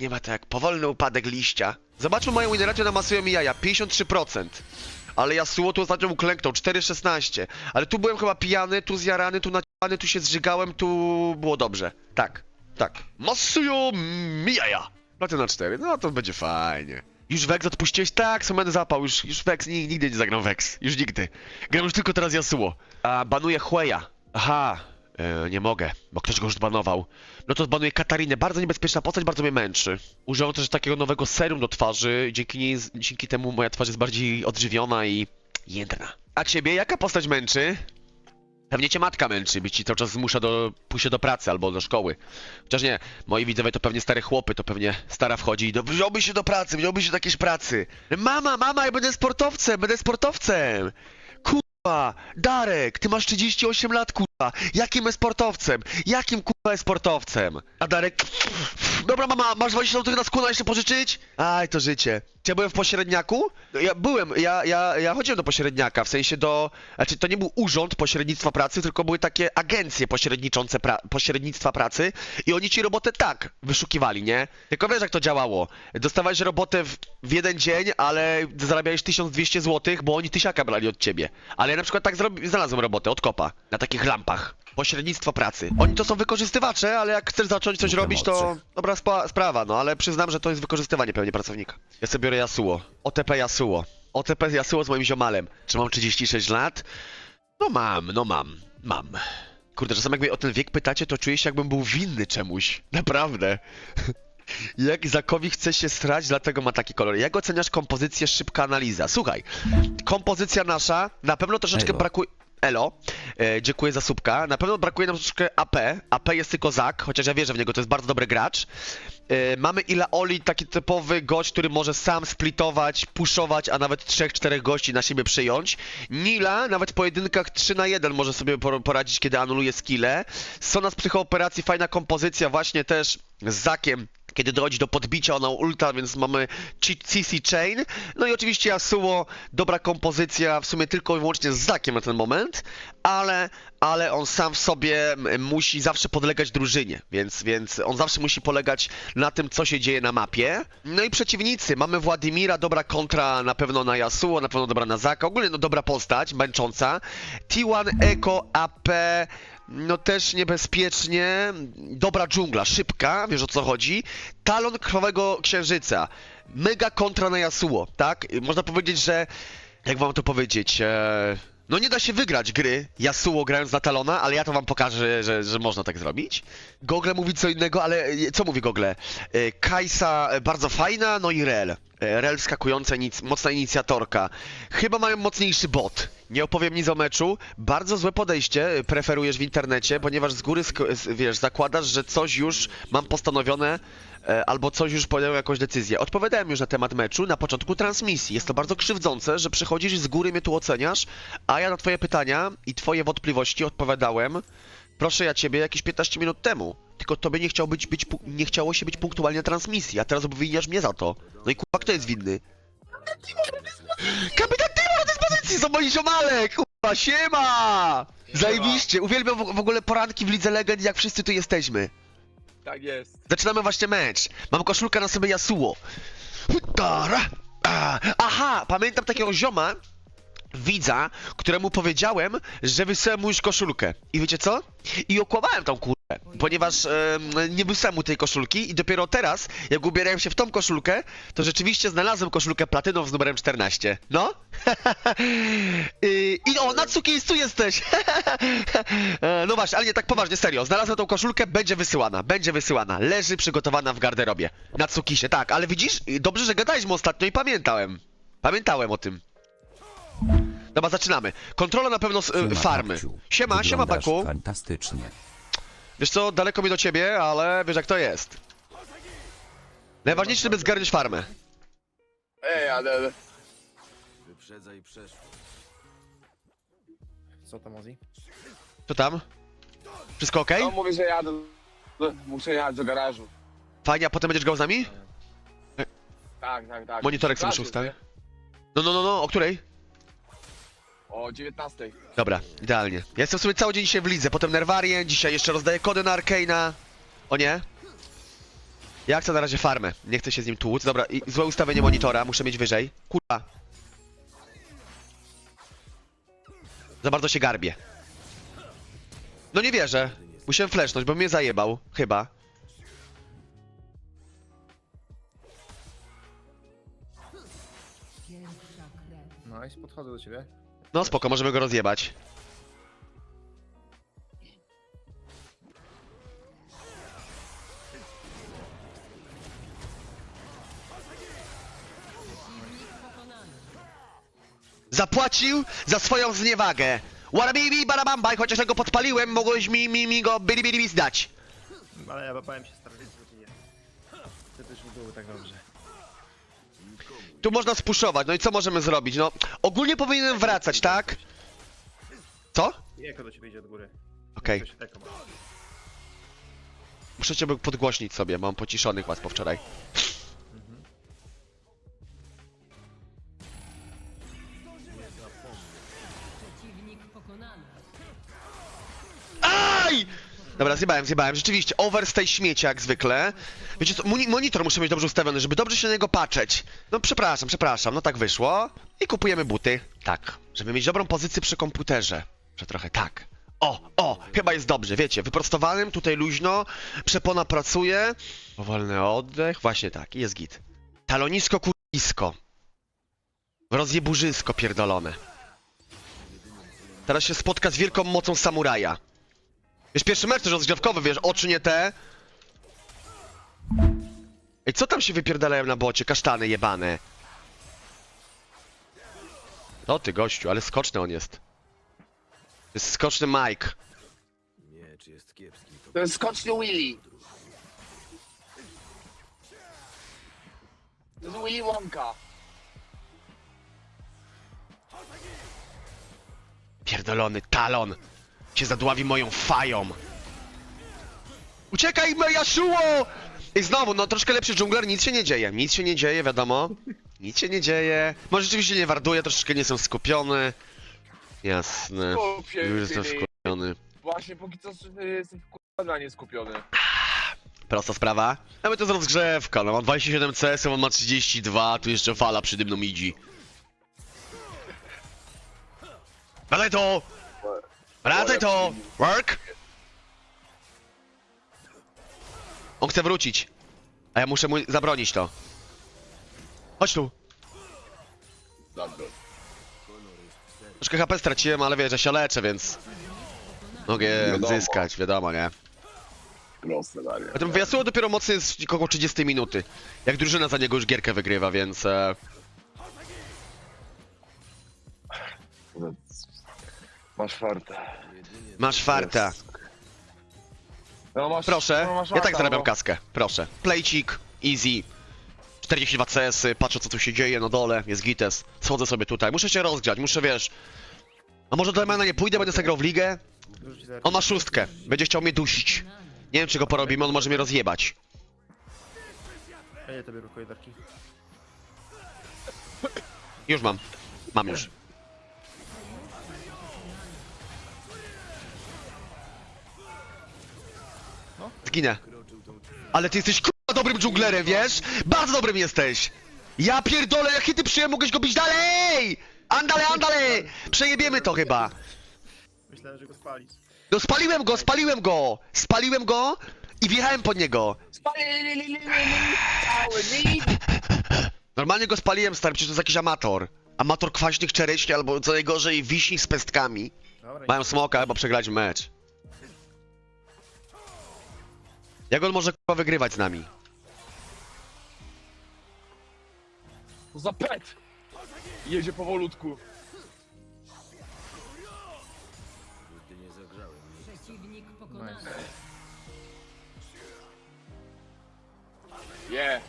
nie ma tak. Powolny upadek liścia. Zobaczmy moją wineracie na masują mi jaja. 53%. Ale Yasuo tu ostatnio uklęknął, 4,16. Ale tu byłem chyba pijany, tu zjarany, tu naciągany, tu się zżygałem, tu było dobrze. Tak, tak. Masują mi jaja. Platyna 4, no to będzie fajnie. Już Vex odpuściłeś? Tak, Sumen zapał, już, już Vex, ni- nigdy nie zagram Vex. Już nigdy. Gram już tylko teraz Yasuo. A, banuję Hueya. Aha, e, nie mogę, bo ktoś go już zbanował. No to zbanuję Katarinę, bardzo niebezpieczna postać, bardzo mnie męczy. Użyłem też takiego nowego serum do twarzy, dzięki niej, dzięki temu moja twarz jest bardziej odżywiona i jędrna. A ciebie jaka postać męczy? Pewnie cię matka męczy, by ci cały czas zmusza do pójścia do pracy albo do szkoły. Chociaż nie, moi widzowie to pewnie stare chłopy, to pewnie stara wchodzi i do, wziąłby się do pracy, wziąłby się do jakiejś pracy. Mama, mama, ja będę sportowcem, będę sportowcem. Kurwa, Darek, ty masz 38 lat, kurwa. Jakim sportowcem? Jakim kurwa sportowcem? A Darek, dobra mama, masz 20 zł na skóra jeszcze pożyczyć? Aj, to życie. Czy ja byłem w pośredniaku? Ja byłem, ja, ja, ja chodziłem do pośredniaka, w sensie do... Znaczy, to nie był urząd pośrednictwa pracy, tylko były takie agencje pośredniczące pra, pośrednictwa pracy i oni ci robotę tak wyszukiwali, nie? Tylko wiesz, jak to działało. Dostawałeś robotę w, w jeden dzień, ale zarabiałeś 1200 zł, bo oni tysiaka brali od ciebie. Ale ja na przykład tak znalazłem robotę od kopa, na takich lampach. Pośrednictwo pracy. Oni to są wykorzystywacze, ale jak chcesz zacząć coś robić, to dobra spa sprawa, no ale przyznam, że to jest wykorzystywanie pewnie pracownika. Ja sobie biorę Yasuo. OTP Yasuo. OTP Yasuo z moim ziomalem. Czy mam 36 lat? No mam, no mam. Mam. Kurde, czasem jak mnie o ten wiek pytacie, to czuję się jakbym był winny czemuś. Naprawdę. Jak Zakowi chce się strać, dlatego ma taki kolor. Jak oceniasz kompozycję, szybka analiza? Słuchaj, kompozycja nasza, na pewno troszeczkę Elo. brakuje... Elo, e, dziękuję za słupka. Na pewno brakuje nam troszeczkę AP. AP jest tylko Zak, chociaż ja wierzę w niego, to jest bardzo dobry gracz. E, mamy Ilaoli, taki typowy gość, który może sam splitować, puszować, a nawet 3-4 gości na siebie przyjąć. Nila, nawet w pojedynkach 3 na 1 może sobie por- poradzić, kiedy anuluje skille. Sona z psychooperacji, fajna kompozycja właśnie też z Zakiem kiedy dochodzi do podbicia, ona ulta, więc mamy CC Chain. No i oczywiście Yasuo, dobra kompozycja, w sumie tylko i wyłącznie z Zakiem na ten moment, ale, ale on sam w sobie musi zawsze podlegać drużynie, więc, więc on zawsze musi polegać na tym, co się dzieje na mapie. No i przeciwnicy, mamy Władimira, dobra kontra na pewno na Yasuo, na pewno dobra na Zaka, ogólnie no dobra postać, męcząca. T1 Echo AP, no też niebezpiecznie. Dobra dżungla, szybka, wiesz o co chodzi. Talon krwawego księżyca. Mega kontra na Yasuo, tak? Można powiedzieć, że. Jak wam to powiedzieć? E... No nie da się wygrać gry Yasuo grając na Talona, ale ja to wam pokażę, że, że można tak zrobić. Gogle mówi co innego, ale e, co mówi Gogle? E, Kajsa e, bardzo fajna, no i Rel. Rel wskakująca, inic mocna inicjatorka. Chyba mają mocniejszy bot. Nie opowiem nic o meczu. Bardzo złe podejście e, preferujesz w internecie, ponieważ z góry, wiesz, zakładasz, że coś już mam postanowione, e, albo coś już podjąłem jakąś decyzję. Odpowiadałem już na temat meczu na początku transmisji. Jest to bardzo krzywdzące, że przychodzisz i z góry mnie tu oceniasz, a ja na twoje pytania i twoje wątpliwości odpowiadałem, proszę ja ciebie, jakieś 15 minut temu. Tylko tobie nie, chciał być, być, nie chciało się być punktualnie na transmisji, a teraz obwiniasz mnie za to. No i kurwa, kto jest winny? Kapitan Dyspozycji, są moi ziomale, kurwa, siema! Zajebiście, uwielbiam w, w ogóle poranki w Lidze Legend, jak wszyscy tu jesteśmy. Tak jest. Zaczynamy właśnie mecz. Mam koszulkę na sobie Yasuo. Tara. A, Aha, pamiętam takiego zioma, widza, któremu powiedziałem, że wysyłem mu już koszulkę. I wiecie co? I okłamałem tą kurę, ponieważ em, nie wysłałem mu tej koszulki i dopiero teraz, jak ubierałem się w tą koszulkę, to rzeczywiście znalazłem koszulkę platyną z numerem 14. No? I, I o, Natsuki, tu jesteś! E, no właśnie, ale nie tak poważnie, serio. Znalazłem tą koszulkę, będzie wysyłana, będzie wysyłana. Leży przygotowana w garderobie. Natsukisie, tak, ale widzisz? Dobrze, że gadaliśmy ostatnio i pamiętałem. Pamiętałem o tym. Dobra, zaczynamy. Kontrola na pewno z, e, farmy. Siema, siema, Baku. fantastycznie. Wiesz co, daleko mi do ciebie, ale wiesz jak to jest. Najważniejsze, żeby zgarnąć farmę. Ej, ale... Wyprzedzaj przeszło. Co tam, Ozzy? Co tam? Wszystko ok? On mówi, że jadę... Muszę jechać do garażu. Fajnie, a potem będziesz grał z nami? Tak, tak, tak. Monitorek sobie muszę Sprawdź, ustawić. No, no, no, no, o której? O 19. Dobra, idealnie. Ja jestem w sumie cały dzień dzisiaj w lidze, potem Nerwarien, dzisiaj jeszcze rozdaję kody na Arkeina. O nie? Ja chcę na razie farmę. Nie chcę się z nim tłuc. Dobra, i złe ustawienie monitora, muszę mieć wyżej. Kurwa. Za bardzo się garbie. No nie wierzę. Musiałem flashnąć, bo mnie zajebał. Chyba. Nice, podchodzę do ciebie. No spoko, możemy go rozjebać. Zapłacił za swoją zniewagę. Warabibi barabamba i chociaż ja go podpaliłem, mogłeś mi, mi, mi go bili bili zdać. Ale ja bałem się starać, żeby nie. Ty też nie było tak dobrze. Tu można spuszować, no i co możemy zrobić? No, ogólnie powinienem wracać, tak? Co? I Eko do ciebie idzie od góry. Okej. Ma. Muszę cię podgłośnić sobie, mam pociszonych was po wczoraj. Przeciwnik pokonany. Aj! Dobra, zjebałem, zjebałem. Rzeczywiście, overstay śmieci jak zwykle. Wiecie co, moni- monitor muszę mieć dobrze ustawiony, żeby dobrze się na niego patrzeć. No przepraszam, przepraszam, no tak wyszło. I kupujemy buty. Tak, żeby mieć dobrą pozycję przy komputerze. Że trochę tak. O, o, chyba jest dobrze, wiecie, wyprostowanym, tutaj luźno, przepona pracuje. Powolny oddech, właśnie tak, i jest git. Talonisko kurwisko. Rozjeburzysko pierdolone. Teraz się spotka z wielką mocą samuraja. Wiesz, pierwszy mecz też rozgrzewkowy, wiesz, oczy nie te. Ej, co tam się wypierdalają na bocie? Kasztany jebane. O ty gościu, ale skoczny on jest. To jest skoczny Mike. Miecz jest kiepski. To To jest skoczny Willy. To jest Willy Wonka. Pierdolony talon. Cię zadławi moją fają. Uciekaj, Yasuo! I znowu, no troszkę lepszy dżungler, nic się nie dzieje. Nic się nie dzieje, wiadomo. Nic się nie dzieje. Może rzeczywiście nie warduje, troszeczkę nie jestem skupiony. Jasne. Już jestem skupiony. Właśnie, póki co jestem wkurwiony, a nie skupiony. Prosta sprawa. Mamy to jest rozgrzewka, no mam 27 CS, on ma 32, tu jeszcze fala przy dymną idzi. Wracaj to! Wracaj to! Work! On chce wrócić. A ja muszę mu zabronić to. Chodź tu. Dobra. Troszkę HP straciłem, ale wiesz, że się leczę, więc... Mogę Wiadomo. zyskać, wiadomo, nie? Proste, Daria. Potem wyjazd dopiero mocny jest około 30 minuty. Jak drużyna za niego już gierkę wygrywa, więc... E... Masz farta. Masz farta. No, masz, Proszę, no, masz ja tak farta, zarabiam no. kaskę. Proszę. Playcik, easy. 42 CS-y, patrzę co tu się dzieje na dole, jest gites. Schodzę sobie tutaj, muszę się rozgrzać, muszę wiesz... A może do Emana nie pójdę, będę sobie grał w ligę? On ma szóstkę, będzie chciał mnie dusić. Nie wiem czy go porobimy, on może mnie rozjebać. Ja nie tobie. Już mam. Mam już. Zginę. Ale ty jesteś kurwa dobrym dżunglerem, wiesz? Bardzo dobrym jesteś! Ja pierdolę, jak ty przyjem mogłeś go bić dalej! Andale, andale! Przejebiemy to chyba. Myślałem, że go spalisz. No spaliłem go, spaliłem go! Spaliłem go i wjechałem po niego. Spalili cały nim. Normalnie go spaliłem, stary, przecież to jest jakiś amator. Amator kwaśnych czereśni albo co najgorzej wiśni z pestkami. Dobra, Mają smoka, chyba przegrać mecz. Jak on może kurwa wygrywać z nami? To za pet. Jedzie powolutku. Nigdy nie zagrzałem. Przeciwnik pokonany. Yeah.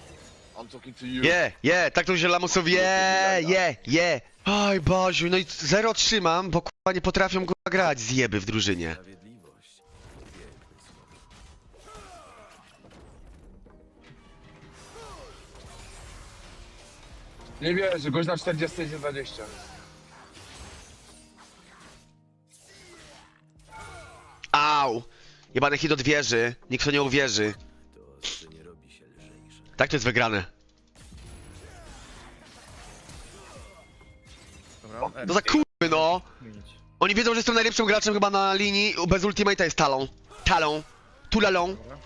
I'm talking to you. Je, je, tak to się lamusów, je, je, je. Oj, Boziu, no i zero trzymam, bo kurwa nie potrafią kurwa grać zjeby w drużynie. Nie wierzę, gość na 40 idzie 20. Au! Jebany hit od wieży, nikt w to nie uwierzy. To, że nie robi się lżej. Tak to jest wygrane. Dobra, To za kurwy, no! Zmienić. Oni wiedzą, że jestem najlepszym graczem chyba na linii, bez ultimate'a jest talą. Talą. Tulalą. Dobra.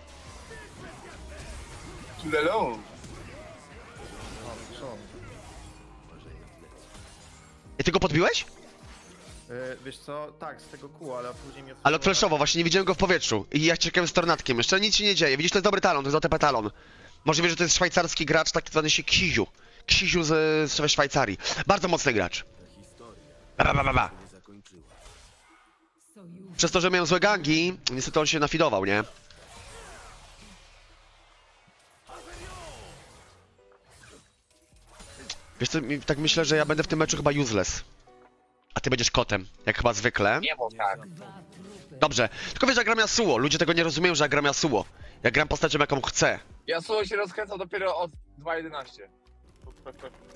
I ty go podbiłeś? Yy, wiesz co, tak, z tego kóła, ale później mnie Ale odflashował, właśnie nie widziałem go w powietrzu. I ja czekałem z tornadkiem, jeszcze nic się nie dzieje. Widzisz, to jest dobry talon, to jest OTP talon. Możliwe, że to jest szwajcarski gracz, tak zwany się Ksiziu. Ksiziu z, z Szwajcarii. Bardzo mocny gracz. Ba, ba, ba, ba, Przez to, że miałem złe gangi, niestety on się nafidował, nie? Wiesz co, mi- tak myślę, że ja będę w tym meczu chyba useless. A ty będziesz kotem, jak chyba zwykle. Nie, bo tak. Dobrze, tylko wiesz, że ja gram Yasuo. Ludzie tego nie rozumieją, że ja gram Yasuo. Ja gram postacią, jaką chcę. Ja słowo się rozkręcał dopiero od 2.11.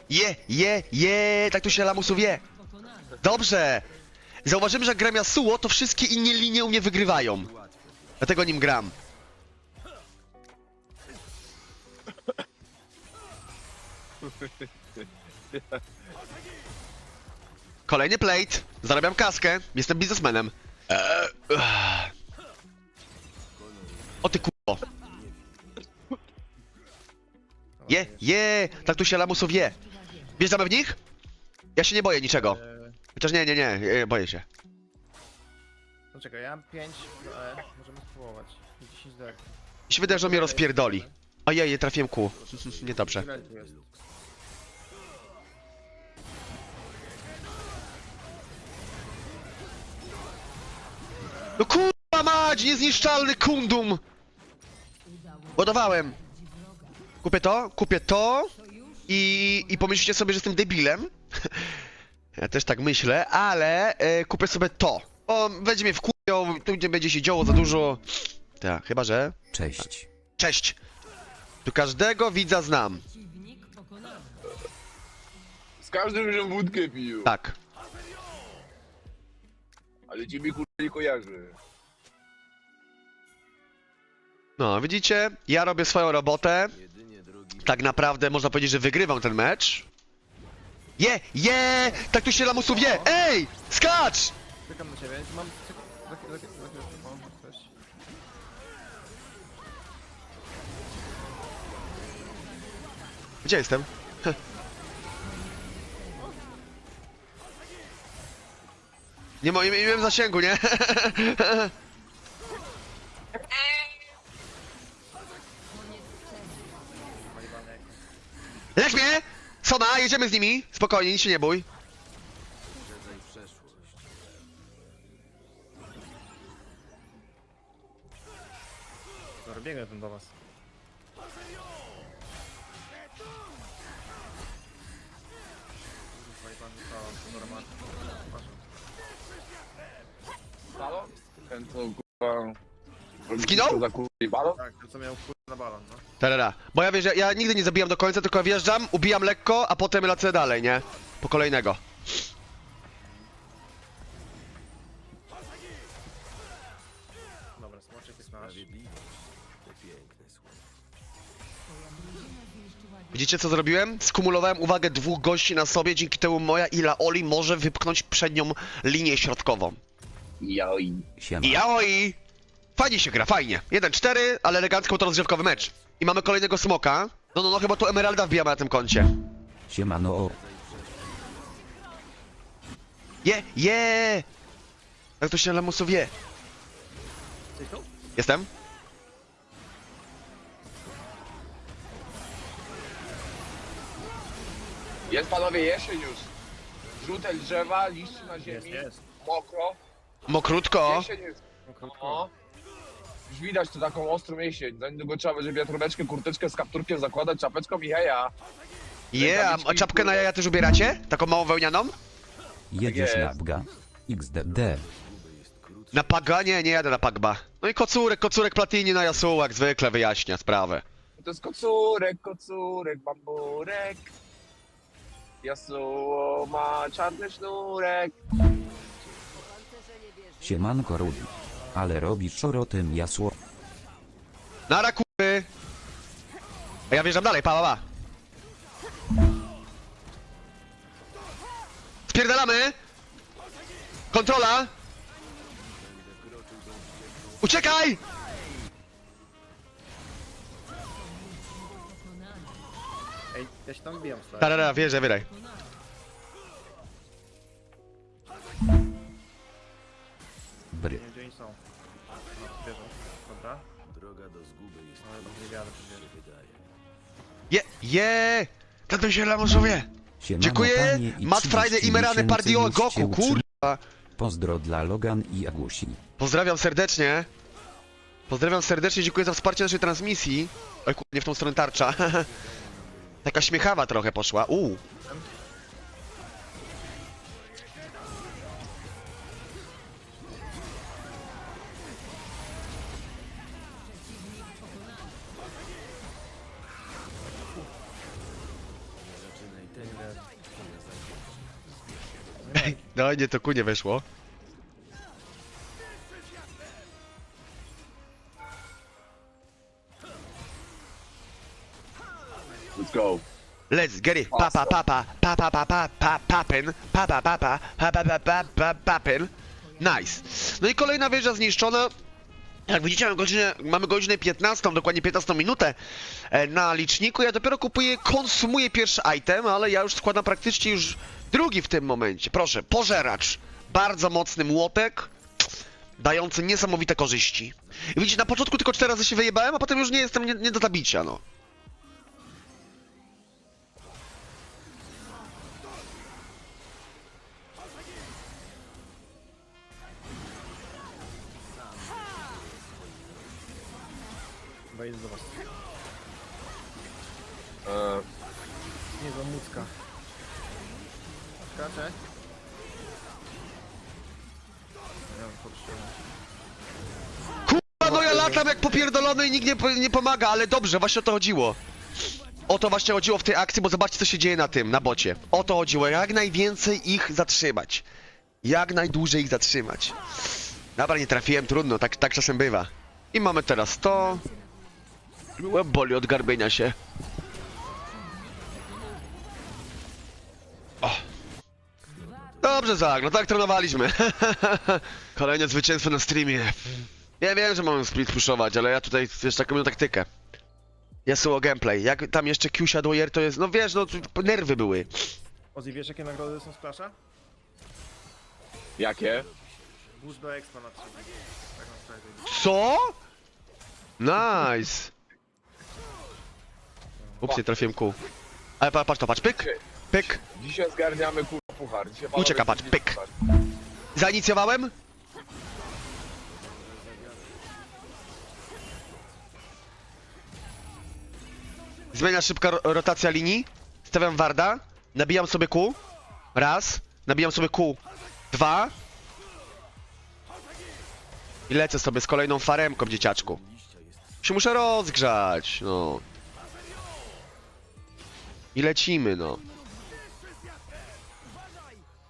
Je, je, je, tak tu się lamusów je. Dobrze! Zauważymy, że jak gram Yasuo, to wszystkie inne linie u mnie wygrywają. Dlatego nim gram. Kolejny plate. Zarabiam kaskę. Jestem biznesmenem. Eee. O ty kurwo. Je, je! Tak tu się lamusów je. Wjeżdżamy w nich? Ja się nie boję niczego. Chociaż nie, nie, nie, e, boję się. no czekaj, ja mam 5 do E, możemy spróbować. I 10 do. Mi się wydaje, że on mnie rozpierdoli. Ojej, nie trafiłem kół. Niedobrze. Ile tu jest? No kurwa mać, niezniszczalny kundum! Ładowałem. Kupię to, kupię to i, i pomyślicie sobie, że jestem debilem. Ja też tak myślę, ale e, kupię sobie to. O, będzie mnie wkurwiał, tu nie będzie się działo za dużo. Tak, chyba że... Cześć. Cześć! Tu każdego widza znam. przeciwnik pokonany. Z każdym, że wódkę pił. Tak. Ale ciebie kurwa nie kojarzy. No, widzicie? Ja robię swoją robotę. Tak naprawdę można powiedzieć, że wygrywam ten mecz. Je, je! Tak tu się lamusów je! Ej! Skacz! Czekam na ciebie, mam... Gdzie jestem? Heh. Nie, mo- nie, nie miałem zasięgu, nie? Leć mnie! Sona, jedziemy z nimi. Spokojnie, nic się nie bój. Dobra, biegnę tam do was. Ten co kurwa... Zginął? Za kurwa balon? Tak, to co miał kur... na balon, no. Tarara. Bo ja wiesz, ja, ja nigdy nie zabijam do końca, tylko wjeżdżam, ubijam lekko, a potem lecę dalej, nie? Po kolejnego. Dobra, smoczek jest nasz. Widzicie co zrobiłem? Skumulowałem uwagę dwóch gości na sobie, dzięki temu moja Ila Oli może wypchnąć przednią linię środkową. Joj. Siema. I Aoi! Fajnie się gra, fajnie. 1-4, ale elegancko to rozgrzewkowy mecz. I mamy kolejnego smoka. No, no, no, chyba tu Emeralda wbijamy na tym koncie. Siemano. Je, je! Jak to się lamusów je? Jestem? Jest panowie jesień już. Żółte drzewa, liście na Jest, ziemi, jest. mokro. Mokrutko. Jesień jest. Już widać tu taką ostrą jesień. Za niedługo trzeba będzie wiatróweczkę, kurteczkę z kapturkiem zakładać, czapeczką i heja. Je, a, a czapkę na jaja też ubieracie? Taką małą wełnianą? Jedziesz jest. na bga. XDD. Na paga? Nie, nie jadę na pagba. No i kocurek, kocurek platini na Yasuo, jak zwykle wyjaśnia sprawę. To jest kocurek, kocurek, bamburek. Yasuo ma czarny sznurek. Siemanko Rudy. Ale robisz szorotem jasło. Nara kurwy! A ja wjeżdżam dalej, pa, pa, pa. Spierdalamy! Kontrola! Uciekaj! Ej, ja się tam wbijam stary. Tarara, wierzę, wyraj. Są. No. Dobra. Droga do zguby jest chyba nie wiadomo, czy się wydaje. Je, je! Tato się lamożuje! Siemano, Dziękuję! panie i Matt Friday 30 i Merany miesięcy Pardio już cię Goku, kurwa! Pozdro dla Logan i Agusi. Pozdrawiam serdecznie. Pozdrawiam serdecznie, dziękuję za wsparcie naszej transmisji. Oj, kur... nie w tą stronę tarcza. Taka śmiechawa trochę poszła. Uuu. No nie, to ku nie weszło. Let's go. Let's get it. Papa, papa, papa, papa, pa, papin, papa, papa, papa, papa, pa. Nice. No i kolejna wieża zniszczona. Jak widzicie, mamy godzinę, mamy godzinę 15, dokładnie 15 minutę na liczniku. Ja dopiero kupuję, konsumuję pierwszy item, ale ja już składam praktycznie już drugi w tym momencie. Proszę, pożeracz. Bardzo mocny młotek, dający niesamowite korzyści. I widzicie, na początku tylko 4 razy się wyjebałem, a potem już nie jestem nie, nie do zabicia, no. Idę do was. Eee, Nie, za mucka. Potrzebował. Kurwa, no ja latam jak popierdolony i nikt nie, nie pomaga, ale dobrze, właśnie o to chodziło. O to właśnie chodziło w tej akcji, bo zobaczcie co się dzieje na tym, na bocie. O to chodziło, jak najwięcej ich zatrzymać. Jak najdłużej ich zatrzymać. Dobra, nie trafiłem, trudno, tak, tak czasem bywa. I mamy teraz to. Łeb boli od garbienia się. Dobrze, Zag, no tak trenowaliśmy. Kolejne zwycięstwo na streamie. Ja wiem, że mamy split pushować, ale ja tutaj wiesz taką miałem taktykę. Yasuo gameplay. Jak tam jeszcze Q Shadowyer to jest, no wiesz, no tu nerwy były. Ozzy, wiesz jakie nagrody są z Clasha? jakie? Boost do expa na 3. Tak. Co? Nice. Ups, nie trafiłem Q. Ale pa- patrz to, patrz, pyk, pyk. Dzisiaj zgarniamy kurwa puchar. Ucieka, patrz, pyk. Zainicjowałem? Zmienia szybka ro rotacja linii. Stawiam Warda. Nabijam sobie Q. Raz. Nabijam sobie Q. Dwa. I lecę sobie z kolejną faremką, dzieciaczku. Się muszę rozgrzać, no. I lecimy, no.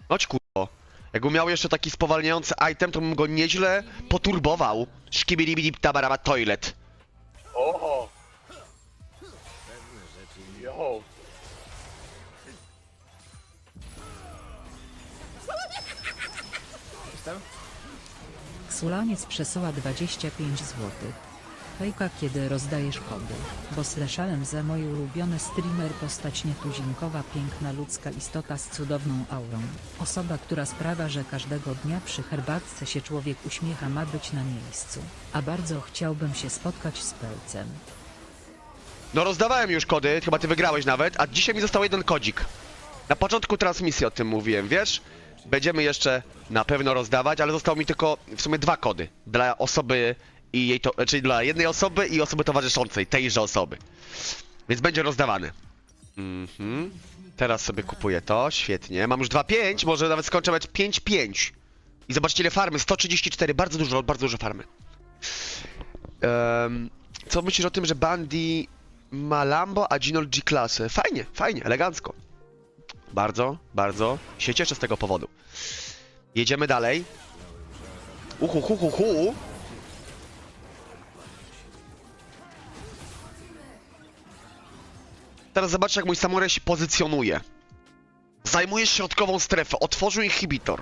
Chodź kurwo. Jakbym miał jeszcze taki spowalniający item, to bym go nieźle poturbował. Szkibidibidi tabaraba toilet. Oho! Yo! Jestem? Ksulaniec przesyła 25 zł. Fejka kiedy rozdajesz kody, bo słyszałem, że mój ulubiony streamer postać nietuzinkowa piękna ludzka istota z cudowną aurą. Osoba, która sprawia, że każdego dnia przy herbatce się człowiek uśmiecha ma być na miejscu. A bardzo chciałbym się spotkać z Pelcem. No rozdawałem już kody, chyba ty wygrałeś nawet, a dzisiaj mi został jeden kodzik. Na początku transmisji o tym mówiłem, wiesz? Będziemy jeszcze na pewno rozdawać, ale zostało mi tylko w sumie dwa kody. Dla osoby i jej to, czyli dla jednej osoby i osoby towarzyszącej, tejże osoby. Więc będzie rozdawany. Mhm. Teraz sobie kupuję to, świetnie. Mam już 2-5, może nawet skończę mecz 5-5. I zobaczcie ile farmy, 134, bardzo dużo, bardzo dużo farmy. Em, co myślisz o tym, że Bandy ma Lambo, a Ginol G-klasę? Fajnie, fajnie, elegancko. Bardzo, bardzo się cieszę z tego powodu. Jedziemy dalej. Uhu, hu, hu, Teraz zobaczcie, jak mój samuraj się pozycjonuje. Zajmuje środkową strefę, otworzył inhibitor.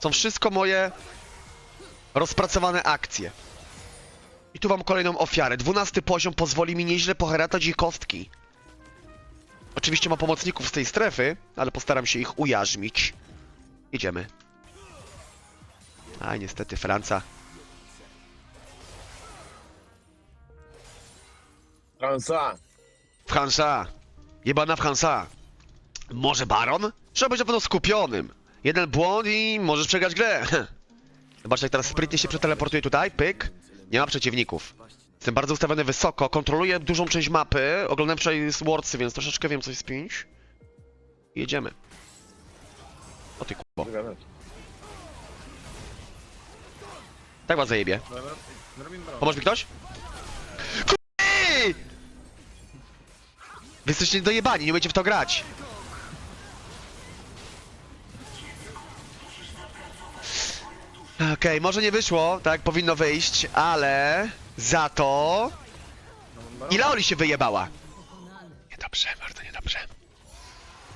Są wszystko moje rozpracowane akcje. I tu mam kolejną ofiarę. Dwunasty poziom pozwoli mi nieźle poheratać ich kostki. Oczywiście mam pomocników z tej strefy, ale postaram się ich ujarzmić. Idziemy. A niestety Franca. Fransa. Fransa. Jebana Fransa. Może Baron? Trzeba być na pewno skupionym. Jeden błąd i możesz przegrać grę. Zobacz jak teraz sprytnie się przeteleportuje tutaj, pyk. Nie ma przeciwników. Jestem bardzo ustawiony wysoko, kontroluję dużą część mapy. Oglądałem wczoraj Swordsy, więc troszeczkę wiem coś z 5. Jedziemy. O ty kurwo. Tak was zajebie. Pomoże mi ktoś? Kurwy! Wy jesteście dojebani, nie umiecie w to grać. Okej, może nie wyszło, tak powinno wyjść, ale za to... Ile Oli się wyjebała? Niedobrze, bardzo niedobrze.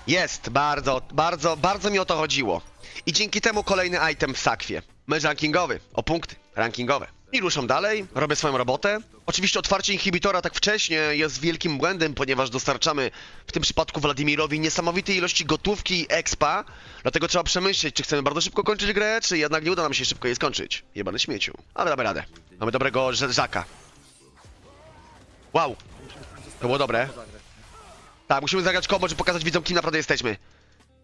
Jest, bardzo, bardzo, bardzo mi o to chodziło. I dzięki temu kolejny item w sakwie. Mecz rankingowy, o punkty rankingowe. I ruszam dalej, robię swoją robotę. Oczywiście otwarcie inhibitora tak wcześnie jest wielkim błędem, ponieważ dostarczamy w tym przypadku Wladimirowi niesamowitej ilości gotówki i expa. Dlatego trzeba przemyśleć, czy chcemy bardzo szybko kończyć grę, czy jednak nie uda nam się szybko jej skończyć. Jebany śmieciu. Ale damy radę. Mamy dobrego Żaka. Wow. To było dobre. Tak, musimy zagrać kombo, żeby pokazać widzom, kim naprawdę jesteśmy.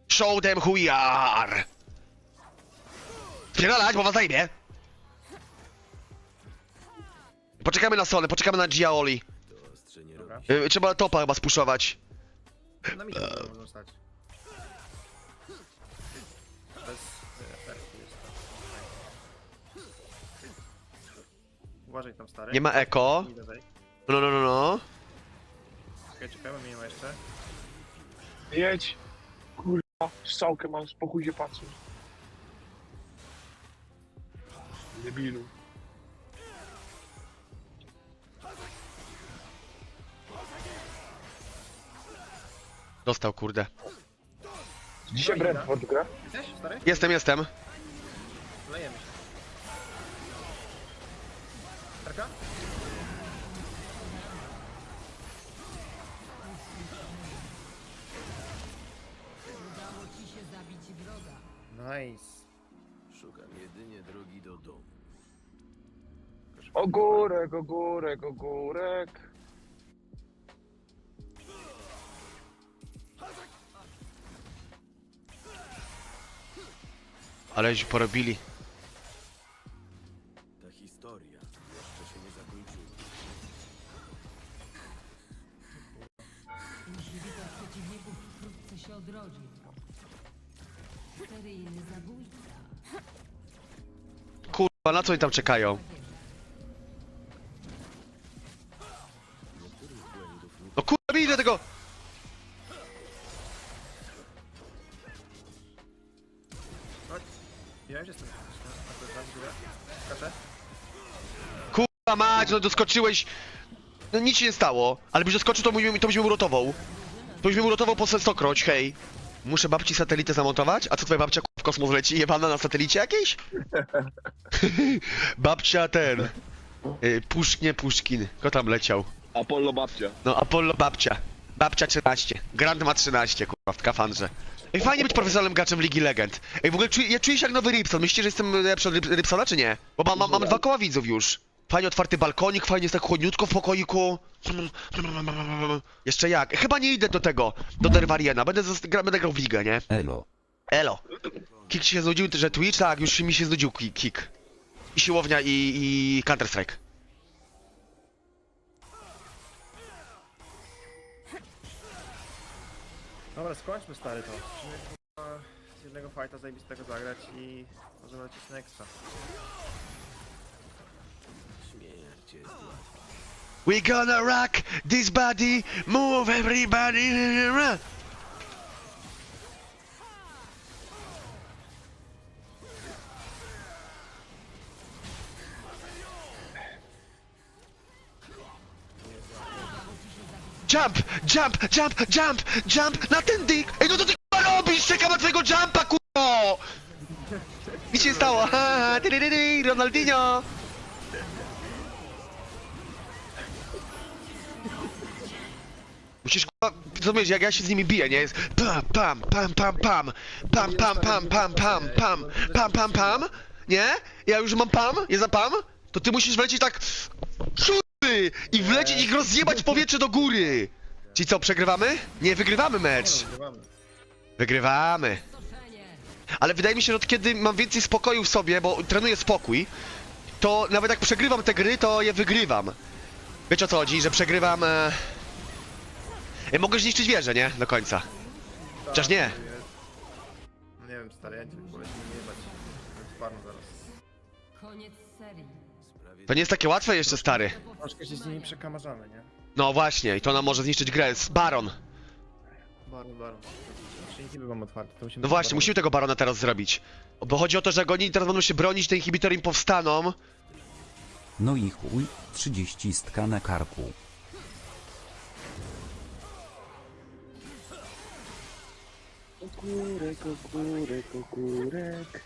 Show them who we are! Spierdalać, bo was zajmie! Poczekamy na Sonę, poczekamy na Giaoli. Dobra. Yy, trzeba topa chyba spuszować. Na misie możemy stać. Bez e, jest to. Uważaj tam stary. Nie ma eko. Nie dodaj. No, no, no, no. Czekaj, czekamy, nie ma jeszcze. Jedź. Kurwa, strzałkę mam, spokój się patrzeć. Debilu. Dostał, kurde. Dzisiaj Brentford gra? Jesteś, stary? Jestem, jestem. Lejemy się. Tarka? Nice. Szukam jedynie drogi do domu. Ogórek, ogórek, ogórek. Ale się porobili. Ta historia jeszcze się nie zakończyła. Przeciwników wkrótce się odrodzi. Seryjny zabójca. Kurwa, na co oni tam czekają? Doskoczyłeś. No nic się nie stało, ale byś doskoczył, to, mój, to byś mnie uratował. To byś mnie uratował po stokroć, hej. Muszę babci satelitę zamontować? A co twoja babcia w kosmos leci? Jebana na satelicie jakiejś? babcia ten... Y, Puszk, nie Puszkin. Kto tam leciał? Apollo babcia. No, Apollo babcia. Babcia 13. Grand ma 13, kurwa, w skafandrze. Ej, fajnie być profesjonalnym graczem Ligi Legend. Ej, w ogóle czuję, ja czuję się jak nowy Ripson. Myślicie, że jestem lepszy od Rip Ripsona, czy nie? Bo mam, mam, mam dwa koła widzów już. Fajnie otwarty balkonik, fajnie jest tak chłodniutko w pokoiku. Jeszcze jak? Chyba nie idę do tego, do Derwariena. Będę, zost- gra, będę grał w ligę, nie? Elo. Elo. Kik ci się znudził, że Twitch? Tak, już mi się znudził ki- Kik. I siłownia, i, i Counter-Strike. Dobra, skończmy stary to. Musimy kurwa, z jednego fighta zajebistego zagrać i możemy lecieć na We gonna rock this body, move everybody. Jump, jump, jump, jump, jump na ten dyk! Ej, no to ty k***a robisz? Czekam na twojego jumpa! Nic się nie stało, ha, ha, Ronaldinho! Rozumiesz, jak ja się z nimi biję, nie? Jest pam, pam, pam, pam, pam, pam, pam, pam, pam, pam, pam, pam, pam, pam, nie? Ja już mam pam, jest za pam, to ty musisz wlecieć tak Szurry! I wlecieć ich rozjebać w powietrze do góry! Ci co, przegrywamy? Nie, wygrywamy mecz! Wygrywamy. Wygrywamy! Ale wydaje mi się, że od kiedy mam więcej spokoju w sobie, bo trenuję spokój, to nawet jak przegrywam te gry, to je wygrywam. Wiecie o co chodzi, że przegrywam... E... E, mogę zniszczyć wieżę, nie? Do końca. Chociaż nie. No nie wiem, stary, ja nie wolę się nie jebać. Sparno zaraz. Koniec serii. To nie jest takie łatwe jeszcze, stary. Troszkę się z nimi przekamarzamy, nie? No właśnie, i to nam może zniszczyć grę. Z Baron. Baron, baron. Jeszcze inhiby mam otwarte, to musimy... No właśnie, musimy tego Barona teraz zrobić. Bo chodzi o to, że oni teraz będą się bronić, te inhibitory im powstaną. No i chuj, 30 stka na karku. Kukurek, kukurek, kukurek.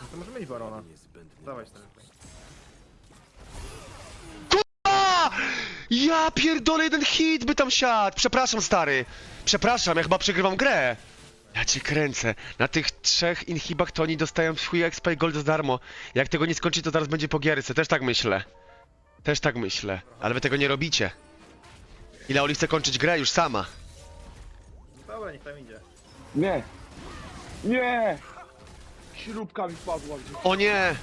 No to możemy mieć barona. Dawaj stary. Ja pierdolę, jeden hit by tam siadł. Przepraszam, stary. Przepraszam, ja chyba przegrywam grę. Ja cię kręcę. Na tych trzech inhibach to oni dostają swój expa i gold za darmo. Jak tego nie skończy, to zaraz będzie po gierce. Też tak myślę. Też tak myślę. Ale wy tego nie robicie. Ile Oli chce kończyć grę już sama. Dobra, niech tam idzie. Nie! Nie! Śrubka mi wpadła gdzieś. O nie!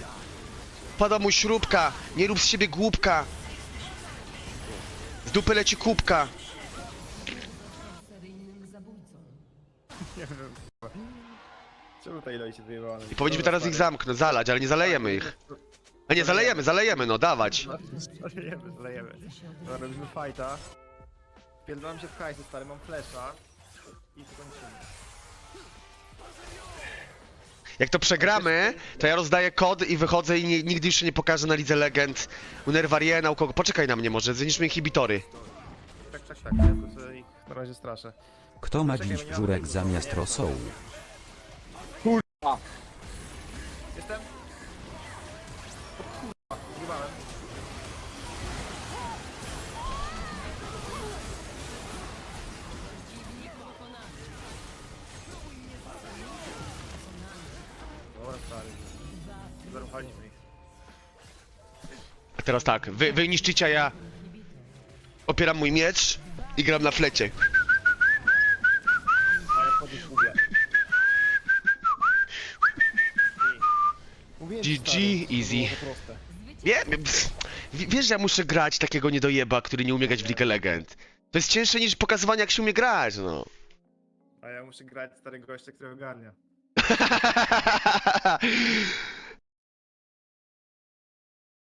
Pada mu śrubka. Nie rób z siebie głupka. Z dupy leci kubka. Seryjnym zabójcą. Nie wiem. Czemu ta ilość jest wyjebana? I powinniśmy teraz ich zamknąć, zalać, ale nie zalejemy ich. A nie, zalejemy, zalejemy, no dawać. Lejemy, lejemy. Dobra, robimy fajta. Wpierdalam się w hajsy, stary, mam flesza. I kończymy. Jak to przegramy, to ja rozdaję kod i wychodzę i nie, nigdy już się nie pokażę na Lidze Legend. u Nerwariena, u kogo. Poczekaj na mnie może, zniszczmy inhibitory. Tak, tak, tak, ja to sobie ich na razie straszę. Kto ma dziś żurek zamiast rosołu? Jestem? Teraz tak, wy, wy niszczycie, a ja opieram mój miecz i gram na flecie. GG, easy. w- wiesz, że ja muszę grać takiego niedojeba, który nie umie grać w League Legend. To jest cięższe niż pokazywanie, jak się umie grać, no. A ja muszę grać starego gościa, który ogarnia.